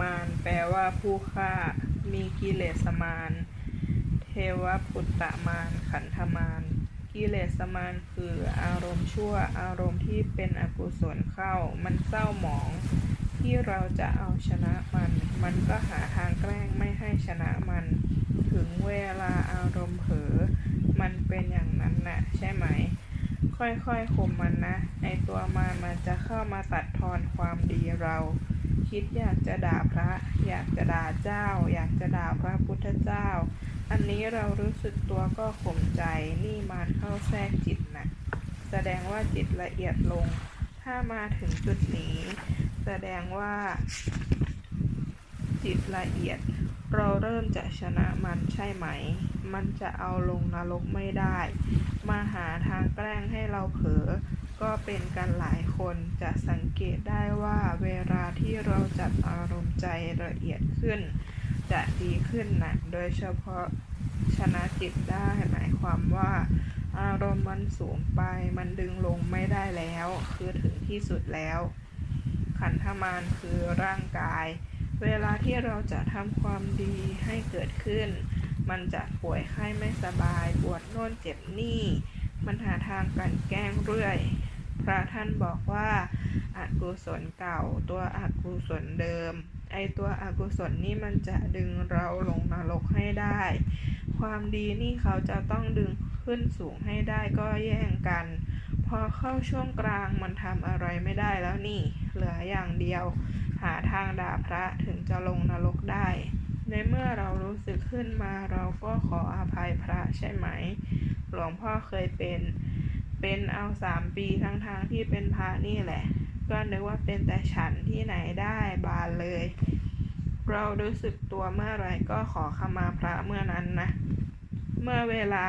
มารแปลว่าผู้ฆ่า มีกิเลสมาร เทวปุตตมาร ขันธมาร กิเลสมารคืออารมณ์ชั่ว อารมณ์ที่เป็นอกุศลเข้า มันเศร้าหมอง ที่เราจะเอาชนะมัน มันก็หาทางแกล้งไม่ให้ชนะมัน ถึงเวลาอารมณ์เผลอ มันเป็นอย่างนั้นน่ะใช่ไหมค่อยๆข่มมันนะ ไอตัวมารมันจะเข้ามาตัดทอนความดีเรา คิดอยากจะด่าพระ อยากจะด่าเจ้า อยากจะด่าพระพุทธเจ้า อันนี้เรารู้สึกตัวก็ข่มใจนี่มารเข้าแทรกจิตนะแสดงว่าจิตละเอียดลง ถ้ามาถึงจุดนี้ แสดงว่า จิตละเอียด เราเริ่มจะชนะมันใช่ไหม มันจะเอาลงนรกไม่ได้ มาหาทางแกล้งให้เราเผลอ ก็เป็นกันหลายคนจะสังเกตได้ว่าเวลาที่เราจับอารมณ์ใจละเอียดขึ้น จะดีขึ้นนะโดยเฉพาะชนะจิตได้หมายความว่าอารมณ์มันสูงไปมันดึงลงไม่ได้แล้ว คือถึงที่สุดแล้ว ขันธมารคือร่างกาย เวลาที่เราจะทำความดีให้เกิดขึ้น มันจะป่วยไข้ไม่สบายปวดโน่นเจ็บนี่ มันหาทางกันแกล้งเรื่อย พระท่านบอกว่าอากุศลเก่า ตัวอกุศลเดิม ไอตัวอกุศลนี่มันจะดึงเราลงนรกให้ได้ ความดีนี่เขาจะต้องดึงขึ้นสูงให้ได้ก็แย่งกัน พอเข้าช่วงกลางมันทำอะไรไม่ได้แล้วนี่ เหลืออย่างเดียว หาทางด่าพระถึงจะลงนรกได้ ในเมื่อเรารู้สึกขึ้นมาเราก็ขออภัยพระใช่ไหม หลวงพ่อเคยเป็น เป็นเอาสามปีทั้งทางๆที่เป็นพระนี่แหละ ก็นึกว่าเป็นแต่ฉันที่ไหนได้บานเลย เรารู้สึกตัวเมื่อไรก็ขอขมาพระเมื่อนั้นนะ เมื่อเวลา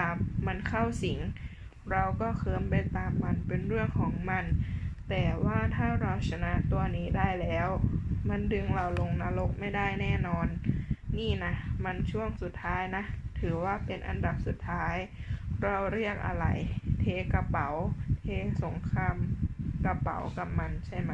มันเข้าสิง เราก็เคิมไปตามมันเป็นเรื่องของมัน แต่ว่าถ้าเราชนะตัวนี้ได้แล้ว มันดึงเราลงนรกไม่ได้แน่นอน นี่นะ มันช่วงสุดท้ายนะ ถือว่าเป็นอันดับสุดท้าย เราเรียกอะไร เทกระเป๋า เทสงครามกระเป๋ากับมันใช่ไหม